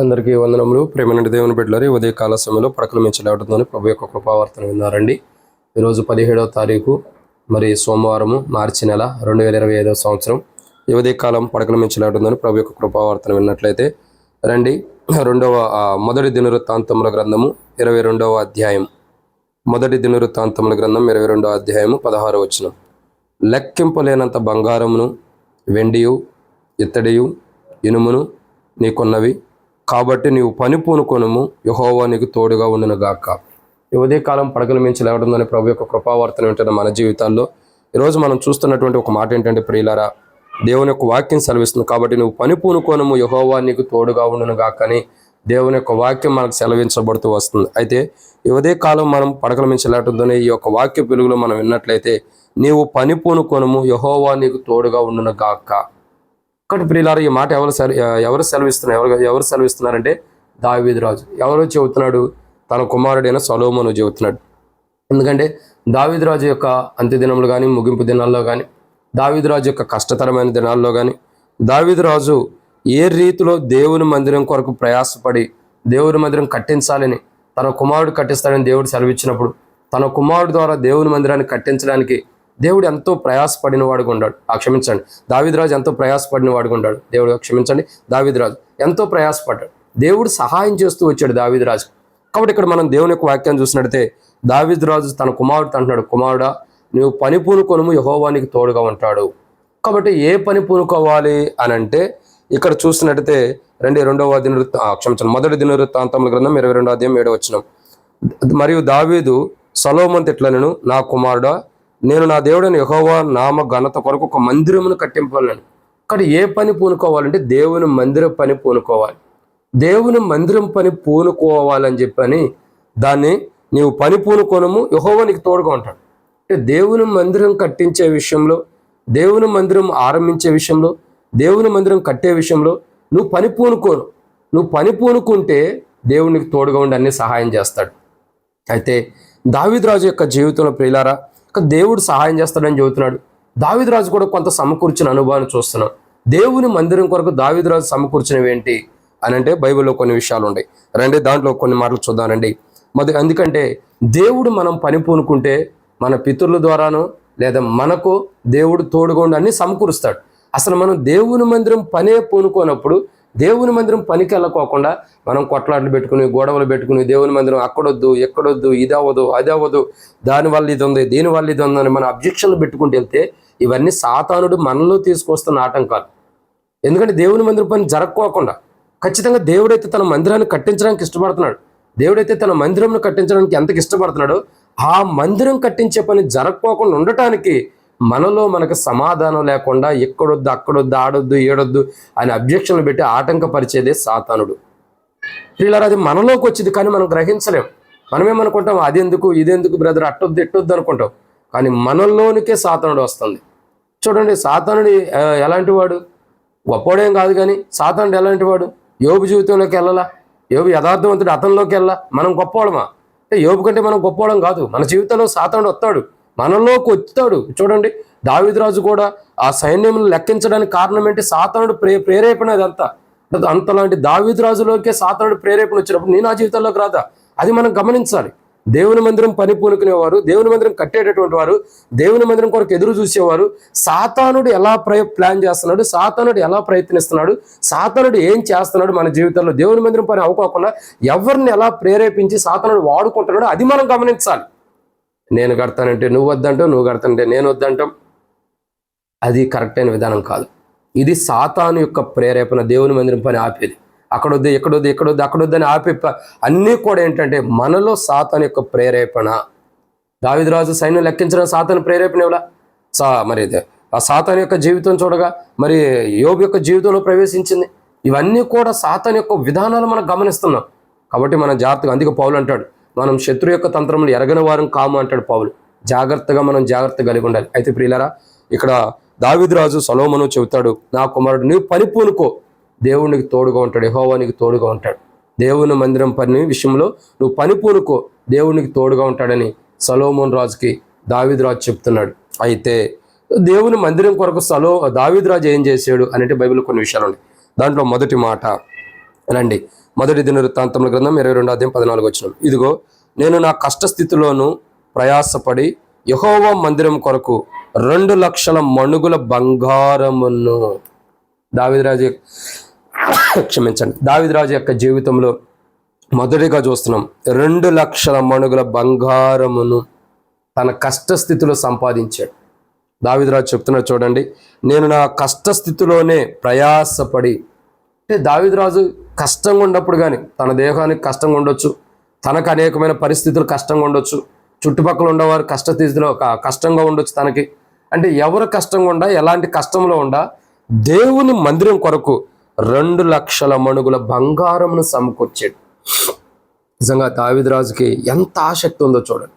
అందరికీ వందనములు. ప్రేమనండి దేవుని బిడ్డలారి ఉదయ కాల సమయంలో పడకల ప్రభు యొక్క కృపావార్తను విన్నారండి. ఈరోజు పదిహేడవ తారీఖు మరి సోమవారము మార్చి నెల రెండు వేల ఇరవై ఐదవ సంవత్సరం. ఈ కాలం పడకల ప్రభు యొక్క కృపావార్తను విన్నట్లయితే రండి రెండవ మొదటి దినవృత్తాంతముల గ్రంథము ఇరవై రెండవ అధ్యాయం. మొదటి దినవృత్తాంతముల గ్రంథం ఇరవై రెండవ అధ్యాయము పదహారు వచనం. లెక్కింపలేనంత బంగారమును వెండియు ఇత్తడియు ఇనుమును నీకున్నవి. కాబట్టి నీవు పని పూనుకొనము. యహోవా నీకు తోడుగా ఉండును గాక ఈ ఉదయకాలం పడగల మించి లేవడంలోని ప్రభు యొక్క కృపావార్తను వింటున్న మన జీవితాల్లో. ఈరోజు మనం చూస్తున్నటువంటి ఒక మాట ఏంటంటే ప్రియులారా దేవుని యొక్క వాక్యం సెలవిస్తుంది కాబట్టి నువ్వు పని పూనుకోనము. యహోవా నీకు తోడుగా ఉండును గాకని దేవుని యొక్క వాక్యం మనకు సెలవించబడుతూ వస్తుంది. అయితే ఈ కాలం మనం పడకల మించి లేవడంతోనే ఈ యొక్క వాక్య పిలుగులో మనం విన్నట్లయితే నీవు పని పూనుకొనుము. యహోవా నీకు తోడుగా ఉండును గాక కాబట్టి ప్రియులారు ఈ మాట ఎవరు ఎవరు సెలవిస్తున్నారు ఎవరు ఎవరు సెలవిస్తున్నారంటే దావీదురాజు. ఎవరు చెబుతున్నాడు తన కుమారుడైన సొలోమోను చెబుతున్నాడు. ఎందుకంటే దావీదురాజు యొక్క అంత్యదినములు కానీ ముగింపు దినాల్లో కానీ దావీదురాజు యొక్క కష్టతరమైన దినాల్లో కానీ దావీదు రాజు ఏ రీతిలో దేవుని మందిరం కొరకు ప్రయాసపడి దేవుని మందిరం కట్టించాలని తన కుమారుడు కట్టిస్తాడని దేవుడు సెలవిచ్చినప్పుడు తన కుమారుడు ద్వారా దేవుని మందిరాన్ని కట్టించడానికి దేవుడు ఎంతో ప్రయాసపడిన వాడుగా ఉన్నాడు. ఆ క్షమించండి. దావిద్రాజు ఎంతో ప్రయాసపడిన వాడుగా ఉన్నాడు. దేవుడు క్షమించండి. దావిద్రాజు ఎంతో ప్రయాసపడ్డాడు. దేవుడు సహాయం చేస్తూ వచ్చాడు దావిద్రాజు. కాబట్టి ఇక్కడ మనం దేవుని యొక్క వాక్యాన్ని చూసినట్టే దావిద్రాజు తన కుమారుడు అంటున్నాడు కుమారుడా నువ్వు పని పూనుకొనుము యహోవానికి తోడుగా ఉంటాడు. కాబట్టి ఏ పని పూనుకోవాలి అని అంటే ఇక్కడ చూసినట్టయితే రెండు రెండవ దినవృత్త క్షమించండి. మొదటి దినవృత్తాంతముల గ్రంథం ఇరవై రెండవ అధ్యాయం ఏడవచ్చినాం మరియు దావీదు సలోమంత్ ఇట్లనను నా కుమారుడా నేను నా దేవుడైన యహోవా నామ ఘనత కొరకు ఒక మందిరమును కట్టింపలేను అక్కడ ఏ పని పూనుకోవాలంటే దేవుని మందిర పని పూనుకోవాలి. దేవుని మందిరం పని పూనుకోవాలని చెప్పని దాన్ని నీవు పని పూనుకోనము యహోవా నీకు తోడుగా ఉంటాడు. అంటే దేవుని మందిరం కట్టించే విషయంలో దేవుని మందిరం ఆరంభించే విషయంలో దేవుని మందిరం కట్టే విషయంలో నువ్వు పని పూనుకోను. నువ్వు పని పూనుకుంటే దేవునికి తోడుగా ఉండి అన్ని సహాయం చేస్తాడు. అయితే దావిద్రాజు యొక్క జీవితంలో ప్రియులారా దేవుడు సహాయం చేస్తాడని చెబుతున్నాడు. దావిద్రాజు కూడా కొంత సమకూర్చిన అనుభవాన్ని చూస్తున్నాం. దేవుని మందిరం కొరకు దావిదరాజు సమకూర్చినవి ఏంటి? అని అంటే బైబిల్లో కొన్ని విషయాలు ఉన్నాయి రండి దాంట్లో కొన్ని మాటలు చూద్దానండి మరి ఎందుకంటే దేవుడు మనం పని పూనుకుంటే మన పితరుల ద్వారానో లేదా మనకు దేవుడు తోడుగా ఉండి అన్ని సమకూరుస్తాడు. అసలు మనం దేవుని మందిరం పనే పూనుకోనప్పుడు దేవుని మందిరం పనికి వెళ్ళకోకుండా మనం కొట్లాట్లు పెట్టుకుని గొడవలు పెట్టుకుని దేవుని మందిరం అక్కడొద్దు ఎక్కడొద్దు ఇది అవ్వదు అది అవ్వదు దానివల్ల ఇది ఉంది దీనివల్ల ఇది ఉందని మన అబ్జెక్షన్లు పెట్టుకుంటూ వెళ్తే ఇవన్నీ సాతానుడు మనలో తీసుకొస్తున్న ఆటంకాలు. ఎందుకంటే దేవుని మందిరం పని జరగకోకుండా ఖచ్చితంగా దేవుడైతే తన మందిరాన్ని కట్టించడానికి ఇష్టపడుతున్నాడు. దేవుడైతే తన మందిరంను కట్టించడానికి ఎంతకి ఇష్టపడుతున్నాడో ఆ మందిరం కట్టించే పని జరగకోకుండా ఉండటానికి మనలో మనకు సమాధానం లేకుండా ఎక్కడొద్దు అక్కడొద్దు ఆడొద్దు ఏడొద్దు అని అబ్జెక్షన్లు పెట్టి ఆటంకపరిచేదే సాతానుడు. పిల్లలు అది మనలోకి వచ్చింది కానీ మనం గ్రహించలేం. మనమేమనుకుంటాం అది ఎందుకు ఇది ఎందుకు బ్రదర్ అట్టొద్దు ఎట్టొద్దు అనుకుంటాం. కానీ మనలోనికే సాతానుడు వస్తుంది. చూడండి సాతానుడు ఎలాంటి వాడు గొప్పోడేం కాదు కానీ సాతానుడు ఎలాంటి వాడు యోబు జీవితంలోకి వెళ్ళాలా? యోబు యథార్థవంతుడు అతనిలోకి వెళ్ళా మనం గొప్పవాడమా అంటే యోబు కంటే మనం గొప్పవాడం కాదు. మన జీవితంలో సాతానుడు వస్తాడు. మనలోకి వచ్చాడు చూడండి దావిద్రాజు కూడా ఆ సైన్యం లెక్కించడానికి కారణం ఏంటి? సాతానుడు ప్రే ప్రేరేపణ అదంతా. అంటే అంతలాంటి దావిద్రాజులోకే సాతానుడు ప్రేరేపణ వచ్చినప్పుడు నేను ఆ జీవితంలోకి రాదా? అది మనం గమనించాలి. దేవుని మందిరం పని పూనుకునేవారు దేవుని మందిరం కట్టేటటువంటి వారు దేవుని మందిరం కొరకు ఎదురు చూసేవారు. సాతానుడు ఎలా ప్రయ ప్లాన్ చేస్తున్నాడు? సాతానుడు ఎలా ప్రయత్నిస్తున్నాడు? సాతానుడు ఏం చేస్తున్నాడు మన జీవితంలో? దేవుని మందిరం పని అవ్వకోకుండా ఎవరిని ఎలా ప్రేరేపించి సాతానుడు వాడుకుంటున్నాడో అది మనం గమనించాలి. నేను కడతానంటే నువ్వు వద్దంటావు నువ్వు కడతానంటే నేను వద్దంటాం అది కరెక్ట్ అయిన విధానం కాదు. ఇది సాతాను యొక్క ప్రేరేపణ దేవుని మందిరం పని ఆపేది. అక్కడొద్దు ఎక్కడొద్దు ఎక్కడొద్దు అక్కడొద్దు అని ఆపే ప- అన్నీ కూడా ఏంటంటే మనలో సాతాను యొక్క ప్రేరేపణ. దావిదరాజు సైన్యం లెక్కించడం సాతాను ప్రేరేపణ ఎవలా? సా మరి ఇది ఆ సాతాను యొక్క జీవితం చూడగా మరి యోబు యొక్క జీవితంలో ప్రవేశించింది. ఇవన్నీ కూడా సాతాను యొక్క విధానాలు మనం గమనిస్తున్నాం. కాబట్టి మనం జాగ్రత్తగా అందుకే పౌలు అంటాడు మనం శత్రు యొక్క తంత్రములు ఎరగని వారం కాము అంటాడు పావులు జాగ్రత్తగా మనం జాగ్రత్త కలిగి ఉండాలి. అయితే ప్రియులరా ఇక్కడ దావిద్రాజు సలోమను చెబుతాడు నా కుమారుడు నీవు పని పూనుకో దేవునికి తోడుగా ఉంటాడు యెహోవానికి తోడుగా ఉంటాడు. దేవుని మందిరం పని విషయంలో నువ్వు పని పూనుకో దేవునికి తోడుగా ఉంటాడని సలోమోన్ రాజుకి దావిద్రాజు చెప్తున్నాడు. అయితే దేవుని మందిరం కొరకు సలో దావిద్రాజు ఏం చేశాడు అనేటి బైబిల్ కొన్ని విషయాలు ఉన్నాయి. దాంట్లో మొదటి మాట రండి. మొదటి దినవృత్తాంతముల గ్రంథం ఇరవై రెండు అధ్యాయం పద్నాలుగు వచ్చిన ఇదిగో నేను నా కష్టస్థితిలోను ప్రయాసపడి యహోవ మందిరం కొరకు రెండు లక్షల మణుగుల బంగారమును దావిదరాజు క్షమించండి. దావిదరాజు యొక్క జీవితంలో మొదటిగా చూస్తున్నాం. రెండు లక్షల మణుగుల బంగారమును తన కష్టస్థితిలో సంపాదించాడు. దావిదరాజు చెప్తున్నాడు చూడండి. నేను నా కష్టస్థితిలోనే ప్రయాసపడి అంటే దావిదరాజు కష్టంగా ఉన్నప్పుడు కానీ తన దేహానికి కష్టంగా ఉండొచ్చు తనకు అనేకమైన పరిస్థితులు కష్టంగా ఉండొచ్చు చుట్టుపక్కల ఉండేవారు కష్టస్థితిలో కష్టంగా ఉండొచ్చు తనకి. అంటే ఎవరు కష్టంగా ఉండా ఎలాంటి కష్టంలో ఉండా దేవుని మందిరం కొరకు రెండు లక్షల మణుగుల బంగారమును సమకూర్చాడు. నిజంగా దావిదరాజుకి ఎంత ఆసక్తి ఉందో చూడండి.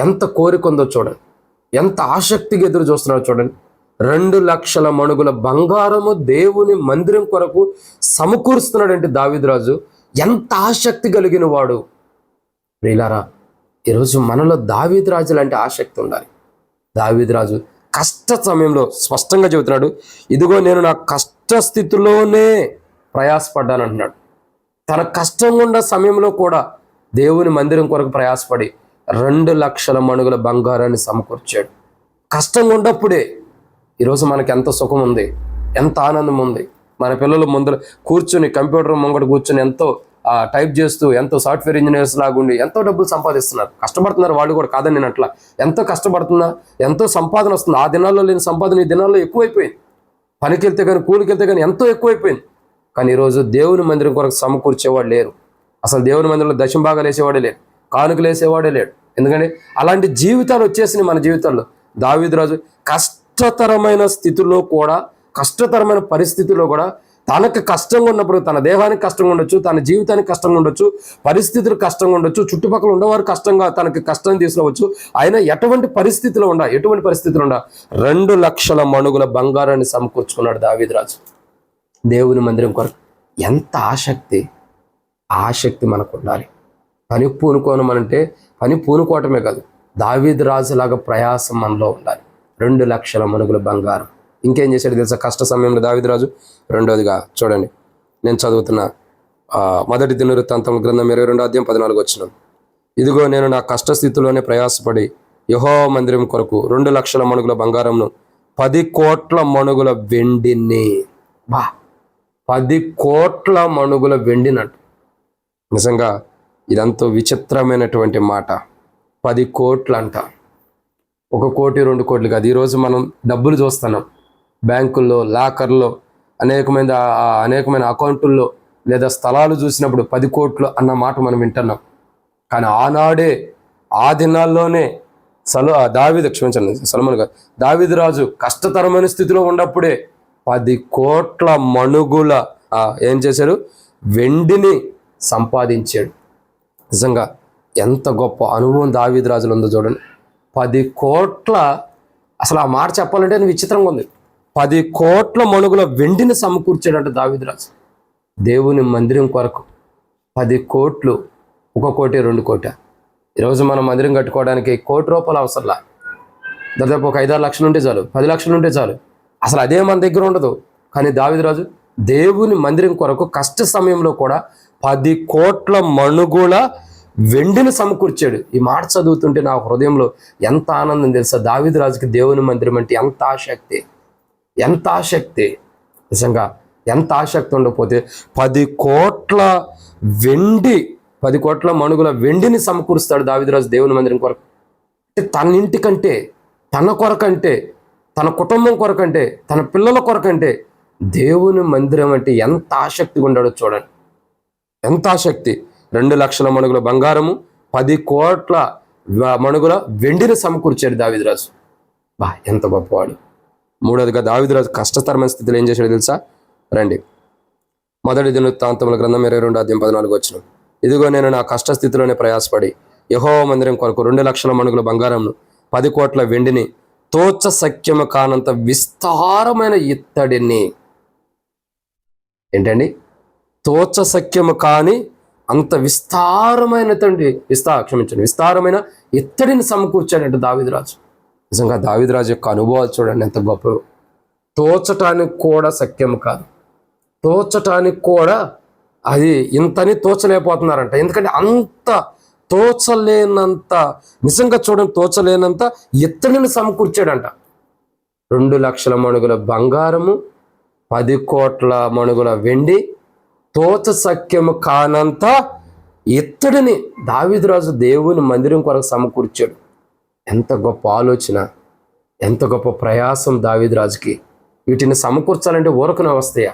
ఎంత కోరిక ఉందో చూడండి. ఎంత ఆసక్తిగా ఎదురు చూస్తున్నాడో చూడండి. రెండు లక్షల మణుగుల బంగారము దేవుని మందిరం కొరకు సమకూరుస్తున్నాడంటే దావిదరాజు. ఎంత ఆసక్తి కలిగిన వాడు. ప్రియులారా ఈరోజు మనలో దావీదరాజు లాంటి ఆసక్తి ఉండాలి. దావీదరాజు కష్ట సమయంలో స్పష్టంగా చెబుతున్నాడు ఇదిగో నేను నా కష్ట స్థితిలోనే ప్రయాసపడ్డాను అంటున్నాడు. తన కష్టంగా ఉన్న సమయంలో కూడా దేవుని మందిరం కొరకు ప్రయాసపడి రెండు లక్షల మణుగుల బంగారాన్ని సమకూర్చాడు. కష్టంగా ఉన్నప్పుడే ఈరోజు మనకి ఎంత సుఖం ఉంది ఎంత ఆనందం ఉంది. మన పిల్లలు ముందర కూర్చుని కంప్యూటర్ ముంగట కూర్చుని ఎంతో టైప్ చేస్తూ ఎంతో సాఫ్ట్వేర్ ఇంజనీర్స్ లాగుండి ఎంతో డబ్బులు సంపాదిస్తున్నారు. కష్టపడుతున్నారు వాళ్ళు కూడా కాదని నేను అట్లా. ఎంతో కష్టపడుతున్నా ఎంతో సంపాదన వస్తుంది. ఆ దినాల్లో లేని సంపాదన ఈ దినాల్లో ఎక్కువైపోయింది. పనికి వెళ్తే కానీ కూలికి వెళ్తే కానీ ఎంతో ఎక్కువైపోయింది. కానీ ఈరోజు దేవుని మందిరం కొరకు సమకూర్చేవాడు లేరు. అసలు దేవుని మందిరంలో దశం భాగాలు వేసేవాడే లేడు. కానుకలు వేసేవాడే లేడు. ఎందుకంటే అలాంటి జీవితాలు వచ్చేసినాయి మన జీవితాల్లో. కష్ట కష్టతరమైన స్థితిలో కూడా కష్టతరమైన పరిస్థితిలో కూడా తనకు కష్టంగా ఉన్నప్పుడు తన దేహానికి కష్టంగా ఉండొచ్చు తన జీవితానికి కష్టంగా ఉండొచ్చు పరిస్థితులు కష్టంగా ఉండొచ్చు చుట్టుపక్కల ఉండేవారు కష్టంగా తనకి కష్టం తీసుకురావచ్చు. ఆయన ఎటువంటి పరిస్థితిలో ఉండ ఎటువంటి పరిస్థితిలో ఉండ రెండు లక్షల మణుగుల బంగారాన్ని సమకూర్చుకున్నాడు దావిద్రాజు. దేవుని మందిరం కొరకు ఎంత ఆసక్తి ఆసక్తి మనకు ఉండాలి పని పూనుకోనమనంటే పని పూనుకోవటమే కాదు దావీద్ రాజులాగా ప్రయాసం మనలో ఉండాలి. రెండు లక్షల మనుగుల బంగారం. ఇంకేం చేశాడు తెలుసా? కష్ట సమయంలో దావిదరాజు రెండోదిగా చూడండి. నేను చదువుతున్న మొదటి దినవృత్తాంతం గ్రంథం ఇరవై రెండో అధ్యాయం పద్నాలుగు వచ్చిన. ఇదిగో నేను నా కష్టస్థితిలోనే ప్రయాసపడి యహో మందిరం కొరకు రెండు లక్షల మణుగుల బంగారంను పది కోట్ల మణుగుల వెండిని. బా! పది కోట్ల మణుగుల వెండినట్టు నిజంగా ఇదంతా విచిత్రమైనటువంటి మాట. పది కోట్లంట. అంట ఒక కోటి రెండు కోట్లు కాదు. ఈరోజు మనం డబ్బులు చూస్తున్నాం. బ్యాంకుల్లో లాకర్లో అనేకమైన అనేకమైన అకౌంటుల్లో లేదా స్థలాలు చూసినప్పుడు పది కోట్లు అన్న మాట మనం వింటున్నాం. కానీ ఆనాడే ఆ దినాల్లోనే సలు దావిద క్షమించండి సలమన్ గారు దావిదరాజు కష్టతరమైన స్థితిలో ఉన్నప్పుడే పది కోట్ల మణుగుల ఏం చేశారు వెండిని సంపాదించాడు. నిజంగా ఎంత గొప్ప అనుభవం దావిదరాజులు ఉందో చూడండి. పది కోట్ల అసలు ఆ మాట చెప్పాలంటే విచిత్రంగా ఉంది. పది కోట్ల మణుగుల వెండిని సమకూర్చాడంట దావీదు రాజు దేవుని మందిరం కొరకు పది కోట్లు ఒక కోటి రెండు కోట ఈరోజు మనం మందిరం కట్టుకోవడానికి కోటి రూపాయలు అవసరంలా దాదాపు ఒక ఐదారు లక్షలు ఉంటే చాలు పది లక్షలు ఉంటే చాలు. అసలు అదే మన దగ్గర ఉండదు. కానీ దావిదరాజు దేవుని మందిరం కొరకు కష్ట సమయంలో కూడా పది కోట్ల మణుగుల వెండిని సమకూర్చాడు. ఈ మాట చదువుతుంటే నా హృదయంలో ఎంత ఆనందం తెలుసా? దావిదరాజుకి దేవుని మందిరం అంటే ఎంత ఆసక్తి. ఎంత ఆసక్తి. నిజంగా ఎంత ఆసక్తి ఉండకపోతే పది కోట్ల వెండి పది కోట్ల మణుగుల వెండిని సమకూరుస్తాడు దావిదరాజు దేవుని మందిరం కొరకు. తన ఇంటికంటే తన కొరకంటే తన కుటుంబం కొరకంటే తన పిల్లల కొరకంటే దేవుని మందిరం అంటే ఎంత ఆసక్తిగా ఉండాడో చూడండి. ఎంత ఆసక్తి. రెండు లక్షల మణుగుల బంగారము పది కోట్ల మణుగుల వెండిని సమకూర్చాడు దావిదరాజు. బా ఎంత గొప్పవాడు. మూడోదిగా దావిదరాజు కష్టతరమైన స్థితిలో ఏం చేశాడు తెలుసా? రండి. మొదటి దినవృత్తాంతముల గ్రంథం ఇరవై రెండు అధ్యయం పద్నాలుగు వచ్చిన. ఇదిగో నేను నా కష్ట స్థితిలోనే ప్రయాసపడి యహో మందిరం కొరకు రెండు లక్షల మణుగుల బంగారంను పది కోట్ల వెండిని తోచ సఖ్యము కానంత విస్తారమైన ఇత్తడిని. ఏంటండి? తోచ సఖ్యము కాని అంత విస్తారమైనటువంటి విస్తా క్షమించండి విస్తారమైన ఇత్తడిని సమకూర్చాడంట దావిదరాజు. నిజంగా దావిదరాజు యొక్క అనుభవాలు చూడండి ఎంత గొప్ప తోచటానికి కూడా సఖ్యం కాదు. తోచటానికి కూడా అది ఇంతని తోచలేకపోతున్నారంట. ఎందుకంటే అంత తోచలేనంత నిజంగా చూడండి తోచలేనంత ఇత్తడిని సమకూర్చాడంట. రెండు లక్షల మణుగుల బంగారము పది కోట్ల మణుగుల వెండి తోచ సఖ్యము కానంత ఇత్తడిని దావిదరాజు దేవుని మందిరం కొరకు సమకూర్చాడు. ఎంత గొప్ప ఆలోచన ఎంత గొప్ప ప్రయాసం దావిదరాజుకి వీటిని సమకూర్చాలంటే ఊరకున వస్తాయా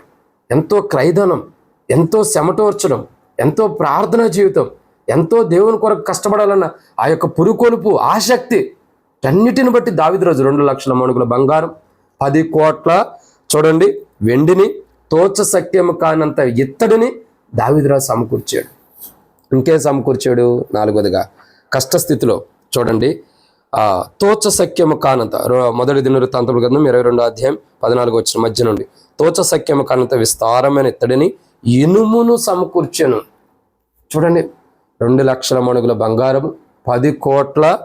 ఎంతో క్రైదనం ఎంతో శమటోర్చడం ఎంతో ప్రార్థన జీవితం ఎంతో దేవుని కొరకు కష్టపడాలన్న ఆ యొక్క పురుకొలుపు ఆసక్తి అన్నిటిని బట్టి దావిదరాజు రెండు లక్షల మణుగుల బంగారం పది కోట్ల చూడండి వెండిని తోచ సత్యము కానంత ఇత్తడిని దావిదరాజు సమకూర్చాడు. ఇంకేం సమకూర్చాడు? నాలుగోదిగా కష్టస్థితిలో చూడండి. తోచ సఖ్యము కానంత రో- మొదటి దినవృత్తాంతముల గ్రంథం ఇరవై రెండో అధ్యాయం పద్నాలుగు వచ్చిన మధ్య నుండి. తోచ సఖ్యము కానంత విస్తారమైన ఇత్తడిని ఇనుమును సమకూర్చెను. చూడండి రెండు లక్షల మణుగుల బంగారం పది కోట్ల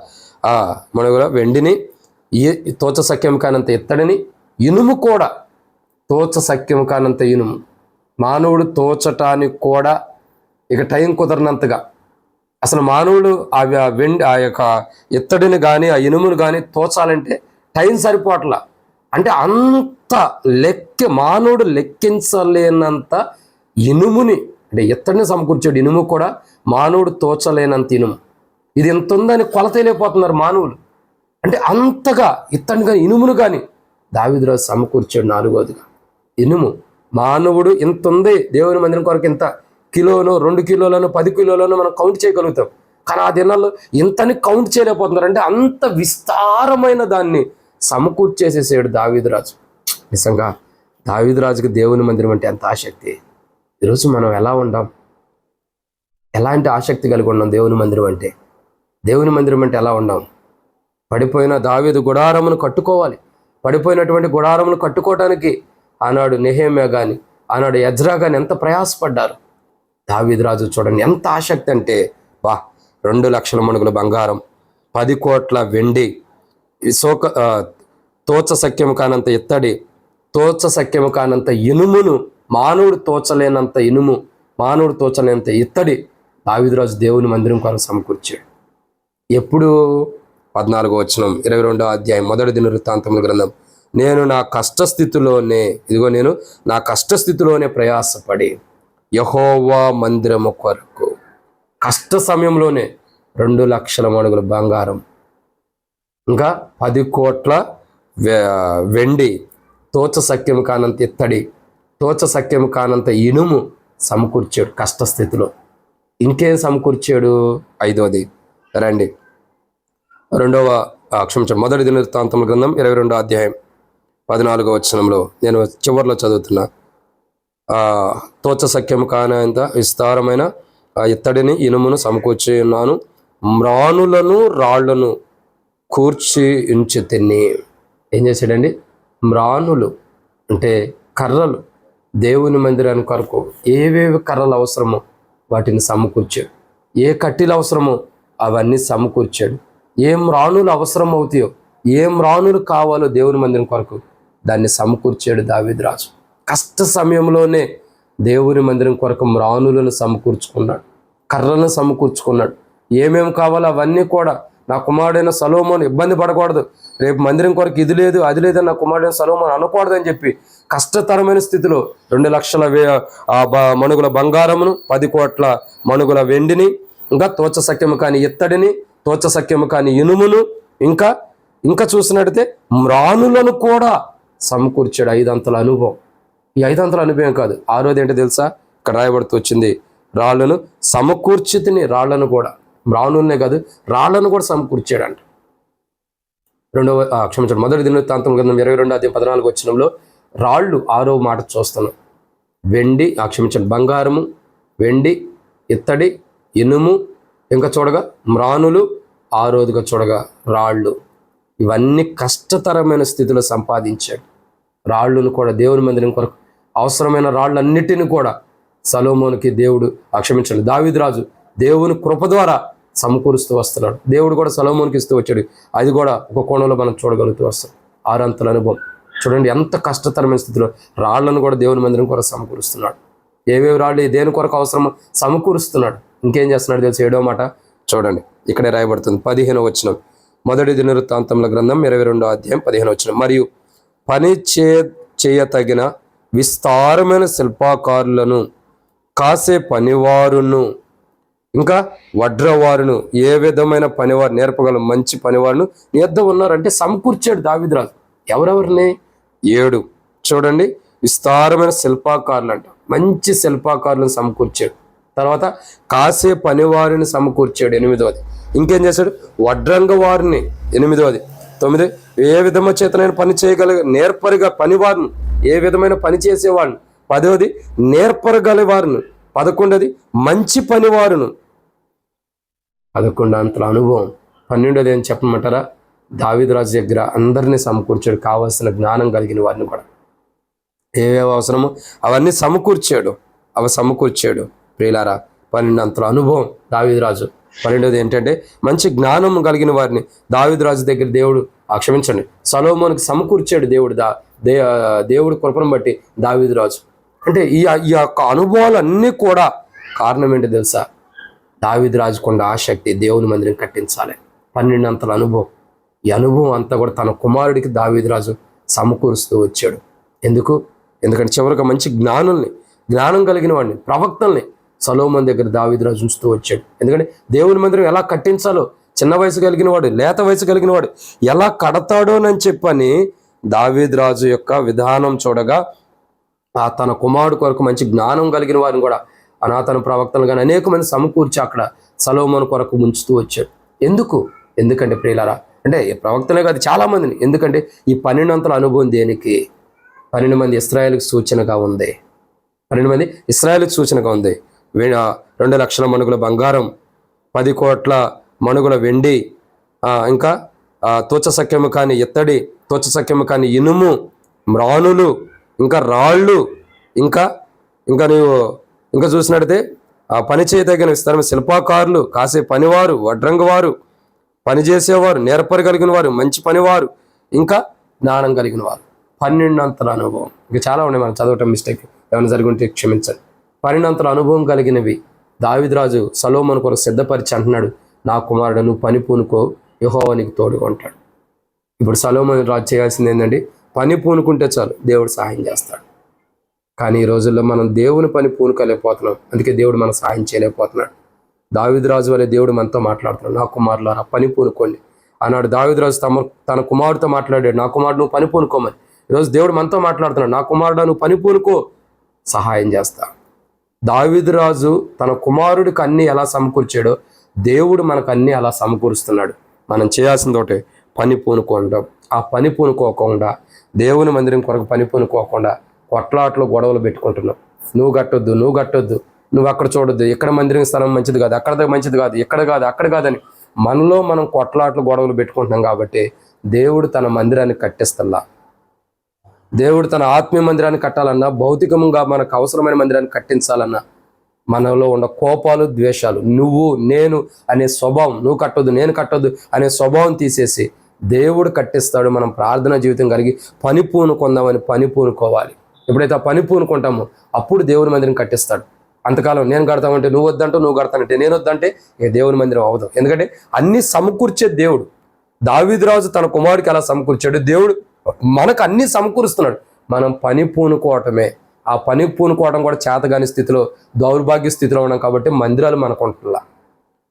మణుగుల వెండిని ఈ తోచ సఖ్యం కానంత ఇత్తడిని ఇనుము కూడా తోచ సఖ్యము కానంత ఇనుము మానవుడు తోచటానికి కూడా ఇక టైం కుదరనంతగా. అసలు మానవుడు ఆ వెండి ఆ యొక్క ఇత్తడిని కానీ ఆ ఇనుమును కానీ తోచాలంటే టైం సరిపోవట్లా. అంటే అంత లెక్క మానవుడు లెక్కించలేనంత ఇనుముని అంటే ఇత్తడిని సమకూర్చాడు ఇనుము కూడా మానవుడు తోచలేనంత ఇనుము ఇది ఎంత ఉందని కొలతలేకపోతున్నారు మానవులు. అంటే అంతగా ఇత్తడిని కానీ ఇనుమును కానీ దావిద్రాజు సమకూర్చాడు నాలుగోదిగా. ఇనుము. మానవుడు ఇంత ఉంది దేవుని మందిరం కొరకు ఇంత కిలోను రెండు కిలోలను పది కిలోలను మనం కౌంట్ చేయగలుగుతాం. కానీ ఆ దినాల్లో ఇంతని కౌంట్ చేయలేకపోతున్నారు. అంటే అంత విస్తారమైన దాన్ని సమకూర్చేసేసాడు దావీదురాజు. నిజంగా దావీదురాజుకి దేవుని మందిరం అంటే ఎంత ఆసక్తి? ఈరోజు మనం ఎలా ఉండాం? ఎలాంటి ఆసక్తి కలిగి ఉన్నాం దేవుని మందిరం అంటే? దేవుని మందిరం అంటే ఎలా ఉండాం? పడిపోయిన దావీదు గుడారమును కట్టుకోవాలి. పడిపోయినటువంటి గుడారమును కట్టుకోవటానికి ఆనాడు నెహేమ్యా కానీ ఆనాడు యజ్రా కానీ ఎంత ప్రయాసపడ్డారు. దావీదు రాజు చూడండి ఎంత ఆసక్తి అంటే వా రెండు లక్షల మణుగుల బంగారం పది కోట్ల వెండి సోక తోచ సఖ్యము కానంత ఇత్తడి తోచ సఖ్యము కానంత ఇనుమును మానవుడు తోచలేనంత ఇనుము మానవుడు తోచలేనంత ఇత్తడి దావిద్రాజు దేవుని మందిరం కొరకు సమకూర్చాడు. ఎప్పుడు పద్నాలుగో వచనం ఇరవై రెండో అధ్యాయం మొదటి దిన వృత్తాంతముల గ్రంథం నేను నా కష్టస్థితిలోనే ఇదిగో నేను నా కష్టస్థితిలోనే ప్రయాసపడి యహోవా మందిరము కొరకు కష్ట సమయంలోనే రెండు లక్షల మడుగుల బంగారం ఇంకా పది కోట్ల వె- వెండి తోచ సఖ్యం కానంత ఇత్తడి తోచ సఖ్యం కానంత ఇనుము సమకూర్చాడు కష్టస్థితిలో. ఇంకేం సమకూర్చాడు? ఐదోది రండి. రెండవ క్షమించ మొదటి దినవృత్తాంతముల గ్రంథం ఇరవై రెండో అధ్యాయం. పద్నాలుగో వచనంలో నేను చివరిలో చదువుతున్నా. తోచ సఖ్యము కానంత విస్తారమైన ఇత్తడిని ఇనుమును సమకూర్చి ఉన్నాను మ్రానులను రాళ్ళను కూర్చి ఉంచి తిని ఏం చేశాడండి? మ్రానులు అంటే కర్రలు దేవుని మందిరానికి కొరకు ఏవేవి కర్రలు అవసరమో వాటిని సమకూర్చాడు. ఏ కట్టెలు అవసరమో అవన్నీ సమకూర్చాడు. ఏం రాణులు అవసరం అవుతాయో ఏం రాణులు కావాలో దేవుని మందిరం కొరకు దాన్ని సమకూర్చాడు దావిద్రాజు కష్ట సమయంలోనే దేవుని మందిరం కొరకు రాణులను సమకూర్చుకున్నాడు కర్రలను సమకూర్చుకున్నాడు. ఏమేమి కావాలో అవన్నీ కూడా నా కుమారుడైన సలోమోను ఇబ్బంది పడకూడదు. రేపు మందిరం కొరకు ఇది లేదు అది లేదని నా కుమారుడైన సలోమోను అని చెప్పి కష్టతరమైన స్థితిలో రెండు లక్షల వే బ- మణుగుల బంగారమును పది కోట్ల మణుగుల వెండిని ఇంకా తోచ సఖ్యము కాని ఇత్తడిని తోచ సఖ్యము కాని ఇనుమును ఇంకా ఇంకా చూసినట్టయితే మ్రానులను కూడా సమకూర్చాడు ఐదంతల అనుభవం. ఈ ఐదంతల అనుభవం కాదు ఆరోది ఏంటో తెలుసా? ఇక్కడ రాయబడుతూ వచ్చింది. రాళ్ళను సమకూర్చితిని రాళ్ళను కూడా. రాణులనే కాదు రాళ్ళను కూడా సమకూర్చాడంట. రెండవ ఆ, క్షమించండి మొదటి దినవృత్తాంతం గ్రంథం ఇరవై రెండు అధ్యాయం పద్నాలుగు వచ్చినంలో రాళ్ళు ఆరో మాట చూస్తున్నాం. వెండి ఆ, క్షమించండి బంగారము వెండి ఇత్తడి ఇనుము ఇంకా చూడగా మ్రానులు ఆరోదుగా చూడగా రాళ్ళు. ఇవన్నీ కష్టతరమైన స్థితిలో సంపాదించాడు. రాళ్ళు కూడా దేవుని మందిరం కొరకు అవసరమైన రాళ్ళన్నిటిని కూడా సలోమోనికి దేవుడు అక్షమించాడు దావిద్రాజు దేవుని కృప ద్వారా సమకూరుస్తూ వస్తున్నాడు. దేవుడు కూడా సలోమోనికి ఇస్తూ వచ్చాడు. అది కూడా ఒక కోణంలో మనం చూడగలుగుతూ వస్తాం. ఆరంతల అనుభవం. చూడండి ఎంత కష్టతరమైన స్థితిలో రాళ్ళను కూడా దేవుని మందిరం కొరకు సమకూరుస్తున్నాడు. ఏవేవి రాళ్ళు దేని కొరకు అవసరమో సమకూరుస్తున్నాడు. ఇంకేం చేస్తున్నాడు తెలిసి? ఏడో మాట చూడండి. ఇక్కడే రాయబడుతుంది. పదిహేను వచ్చిన మొదటి దినవృత్తాంతముల గ్రంథం ఇరవై రెండో అధ్యాయం పదిహేను వచ్చిన మరియు పని చే చేయతగిన విస్తారమైన శిల్పాకారులను కాసే పనివారును ఇంకా వడ్రవారును ఏ విధమైన పనివారు నేర్పగల మంచి పనివారును నీ ఉన్నారంటే సమకూర్చాడు దావిద్రాజు. ఎవరెవరిని? ఏడు. చూడండి విస్తారమైన శిల్పాకారులు అంట మంచి శిల్పాకారులను సమకూర్చాడు. తర్వాత కాసే పనివారిని సమకూర్చాడు ఎనిమిదవది ఇంకేం చేశాడు? వడ్రంగ వారిని. ఎనిమిదవది తొమ్మిది. ఏ విధమైన చేతనైనా పని చేయగలిగ నేర్పరిగా పనివారిని ఏ విధమైన పని చేసేవాడిని? పదవది నేర్పరగల వారిని. పదకొండది మంచి పనివారును. పదకొండు అంతల అనుభవం. పన్నెండోది ఏం చెప్పమంటారా? దావిదరాజు దగ్గర అందరినీ సమకూర్చాడు కావాల్సిన జ్ఞానం కలిగిన వారిని కూడా. ఏవేవి అవసరమో అవన్నీ సమకూర్చాడు. అవి సమకూర్చాడు. ప్రియులారా పన్నెండు అంతల అనుభవం దావిదరాజు పన్నెండోది ఏంటంటే మంచి జ్ఞానం కలిగిన వారిని. దావిదరాజు దగ్గర దేవుడు క్షమించండి. సలోమోనికి సమకూర్చాడు దేవుడు దా దే దేవుడి కృపను బట్టి దావిదిరాజు అంటే ఈ ఈ యొక్క అనుభవాలన్నీ కూడా కారణం ఏంటి తెలుసా? దావిది కొండ ఆసక్తి దేవుని మందిరం కట్టించాలి. పన్నెండంతల అనుభవం. ఈ అనుభవం అంతా కూడా తన కుమారుడికి దావీదు రాజు సమకూరుస్తూ వచ్చాడు. ఎందుకు? ఎందుకంటే చివరికి మంచి జ్ఞానుల్ని జ్ఞానం కలిగిన వాడిని ప్రవక్తల్ని సలోమన్ దగ్గర దావీదు రాజు ఉంచుతూ వచ్చాడు. ఎందుకంటే దేవుని మందిరం ఎలా కట్టించాలో చిన్న వయసు కలిగిన వాడు లేత వయసు కలిగిన వాడు ఎలా కడతాడోనని చెప్పని దావీద్రాజు యొక్క విధానం చూడగా ఆ తన కుమారుడు కొరకు మంచి జ్ఞానం కలిగిన వారిని కూడా అనాథన ప్రవక్తలు కానీ అనేక మంది సమకూర్చి అక్కడ సలోమోను కొరకు ముంచుతూ వచ్చాడు ఎందుకు? ఎందుకంటే ప్రియులారా అంటే ఈ ప్రవక్తలే కాదు చాలా మందిని. ఎందుకంటే ఈ పన్నెండంతల అనుభవం దేనికి? పన్నెండు మంది ఇస్రాయల్కి సూచనగా ఉంది. పన్నెండు మంది ఇస్రాయల్కి సూచనగా ఉంది. వే- రెండు లక్షల మనుగుల బంగారం పది కోట్ల మణుగుల వెండి ఇంకా ఆ, సఖ్యము కాని ఎత్తడి తూచ సఖ్యము కాని ఇనుము మ్రాణులు ఇంకా రాళ్ళు ఇంకా ఇంకా నీవు ఇంకా చూసినట్టయితే ఆ పని చేయదగిన విస్తారమైన శిల్పాకారులు కాసే పనివారు వడ్రంగవారు పని చేసేవారు నేర్పరి కలిగిన వారు మంచి పనివారు ఇంకా జ్ఞానం కలిగిన వారు పన్నెండంతల అనుభవం. ఇంకా చాలా ఉన్నాయి మనం చదవటం మిస్టేక్. ఏమైనా జరిగి ఉంటే క్షమించండి. పన్నెండంతల అనుభవం కలిగినవి. దావిద్రాజు సలోమన్ కొరకు సిద్ధపరిచి అంటున్నాడు. నా కుమారుడు నువ్వు పని పూనుకో యెహోవా నీకు తోడుగా ఉంటాడు. ఇప్పుడు సలోమని రాజు చేయాల్సింది ఏంటంటే పని పూనుకుంటే చాలు దేవుడు సహాయం చేస్తాడు. కానీ ఈ రోజుల్లో మనం దేవుని పని పూనుకోలేకపోతున్నాం. అందుకే దేవుడు మనం సహాయం చేయలేకపోతున్నాడు. దావిద్రాజు వలె దేవుడు మనతో మాట్లాడుతున్నాడు. నా కుమారులారా పని పూనుకోండి. ఆనాడు దావిద్రాజు తమ తన కుమారుడితో మాట్లాడాడు. నా కుమారుడు నువ్వు పని పూనుకోమని. ఈరోజు దేవుడు మనతో మాట్లాడుతున్నాడు. నా కుమారుడు నువ్వు పని పూనుకో సహాయం చేస్తా. దావిద్రాజు తన కుమారుడికి అన్ని ఎలా సమకూర్చాడో దేవుడు మనకు అన్నీ అలా సమకూరుస్తున్నాడు. మనం చేయాల్సింది ఒకటి పని పూనుకోవడం. ఆ పని పూనుకోకుండా దేవుని మందిరం కొరకు పని పూనుకోకుండా కొట్లాట్లు గొడవలు పెట్టుకుంటున్నావు నువ్వు కట్టొద్దు నువ్వు కట్టొద్దు నువ్వు అక్కడ చూడొద్దు ఇక్కడ మందిరం స్థలం మంచిది కాదు అక్కడ మంచిది కాదు ఇక్కడ కాదు అక్కడ కాదని మనలో మనం కొట్లాట్లు గొడవలు పెట్టుకుంటున్నాం కాబట్టి దేవుడు తన మందిరాన్ని కట్టేస్తల్లా. దేవుడు తన ఆత్మీయ మందిరాన్ని కట్టాలన్నా భౌతికంగా మనకు అవసరమైన మందిరాన్ని కట్టించాలన్నా మనలో ఉన్న కోపాలు ద్వేషాలు నువ్వు నేను అనే స్వభావం నువ్వు కట్టొద్దు నేను కట్టొద్దు అనే స్వభావం తీసేసి దేవుడు కట్టిస్తాడు మనం ప్రార్థన జీవితం కలిగి పని పూనుకుందామని పని పూనుకోవాలి. ఎప్పుడైతే ఆ పని పూనుకుంటామో అప్పుడు దేవుని మందిరం కట్టిస్తాడు. అంతకాలం నేను కడతామంటే నువ్వు వద్దంటూ నువ్వు కడతానంటే నేను వద్దంటే ఇక దేవుని మందిరం అవ్వదు. ఎందుకంటే అన్ని సమకూర్చే దేవుడు. దావిద్రాజు తన కుమారుడికి అలా సమకూర్చాడు. దేవుడు మనకు అన్ని సమకూరుస్తున్నాడు. మనం పని పూనుకోవటమే. ఆ పని పూనుకోవడం కూడా చేతగాని స్థితిలో దౌర్భాగ్య స్థితిలో ఉన్నాం కాబట్టి మందిరాలు మనకు ఉంటున్నా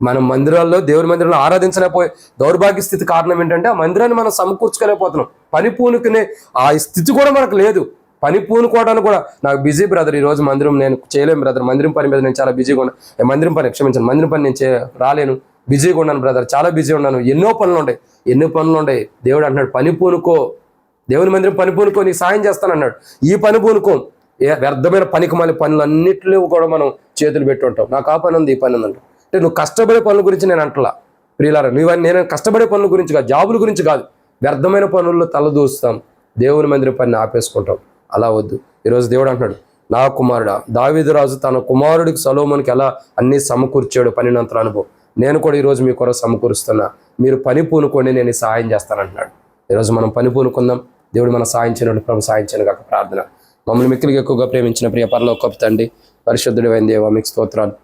మనం మందిరాల్లో దేవుని మందిరంలో ఆరాధించలేకపోయే దౌర్భాగ్య స్థితి కారణం ఏంటంటే ఆ మందిరాన్ని మనం సమకూర్చుకోలేకపోతున్నాం. పని పూనుకునే ఆ స్థితి కూడా మనకు లేదు. పని పూనుకోవడానికి కూడా నాకు బిజీ బ్రదర్ ఈ రోజు మందిరం నేను చేయలేను బ్రదర్. మందిరం పని మీద నేను చాలా బిజీగా ఉన్నాను మందిరం పని క్షమించాను మందిరం పని నేను చే రాలేను. బిజీగా ఉన్నాను బ్రదర్ చాలా బిజీ ఉన్నాను. ఎన్నో పనులు ఉన్నాయి ఎన్నో పనులు ఉన్నాయి దేవుడు అంటున్నాడు పని పూనుకో. దేవుని మందిరం పని పూనుకో నీకు సాయం చేస్తాను అన్నాడు ఈ పని పూనుకో. వ్యర్థమైన పనికి మళ్ళీ పనులు అన్నింటిలో కూడా మనం చేతులు పెట్టి ఉంటాం. నాకు ఆ పని ఉంది ఈ పని ఉంది అంటే నువ్వు కష్టపడే పనుల గురించి నేను అంటలా. ప్రియులారా నువ్వు నేను కష్టపడే పనుల గురించి కాదు జాబుల గురించి కాదు. వ్యర్థమైన పనుల్లో తలదూస్తాం. దేవుని మందిర పని ఆపేసుకుంటాం. అలా వద్దు. ఈరోజు దేవుడు అంటున్నాడు నా కుమారుడా దావిదరాజు తన కుమారుడికి సలోమోనికి ఎలా అన్ని సమకూర్చాడు? పనినంతర అనుభవం. నేను కూడా ఈరోజు మీ కొరకు సమకూరుస్తున్నా. మీరు పని పూనుకోండి నేను సహాయం చేస్తానంటున్నాడు ఈరోజు మనం పని పూనుకుందాం. దేవుడు మన సాయం చేయడం ప్రభు సాయం చేయను కాక ప్రార్థన. మమ్మల్ని మిక్కిలిగా ఎక్కువగా ప్రేమించిన ప్రియ పరలోకపు తండ్రి పరిశుద్ధుడు దేవ మీకు స్తోత్రాలు.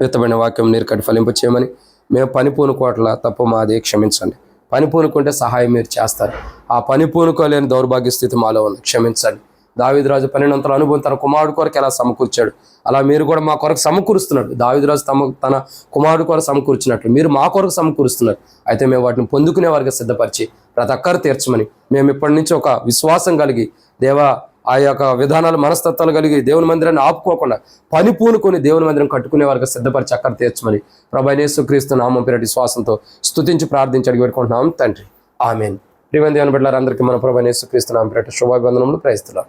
విత్తమైన వాక్యం నీరు ఫలింపు చేయమని మేము పని పూనుకోవట్ల తప్పు మాది క్షమించండి. పని పూనుకుంటే సహాయం మీరు చేస్తారు. ఆ పని పూనుకోలేని దౌర్భాగ్య స్థితి మాలో ఉంది. క్షమించండి. దావిదరాజు పన్నెండంతల అనుభవం తన కుమారుడు కొరకు ఎలా సమకూర్చాడు? అలా మీరు కూడా మా కొరకు సమకూరుస్తున్నాడు దావిదరాజు తమ తన కుమారుడు కొరకు సమకూర్చినట్లు. మీరు మా కొరకు సమకూరుస్తున్నారు. అయితే మేము వాటిని పొందుకునే వారికి సిద్ధపరిచి ప్రతి ఒక్కరు తీర్చమని మేము ఇప్పటి నుంచి ఒక విశ్వాసం కలిగి దేవా ఆ యొక్క విధానాలు మనస్తత్వాలు కలిగి దేవుని మందిరాన్ని ఆపుకోకుండా పని పూనుకొని దేవుని మందిరం కట్టుకునే వారికి సిద్ధపరిచి అక్కడ తీర్చమని ప్రభైనేసు క్రీస్తు నామం పేరటి శ్వాసంతో స్తుతించి ప్రార్థించి అడిగి పెట్టుకుంటున్నాం. తండ్రి. ఆమెన్. ప్రియమైన దేవుని బిడ్డలారందరికీ మన ప్రభైనేసు క్రీస్తు నామం పేరటి శుభాభివందనములు. ప్రయత్నిస్తున్నాం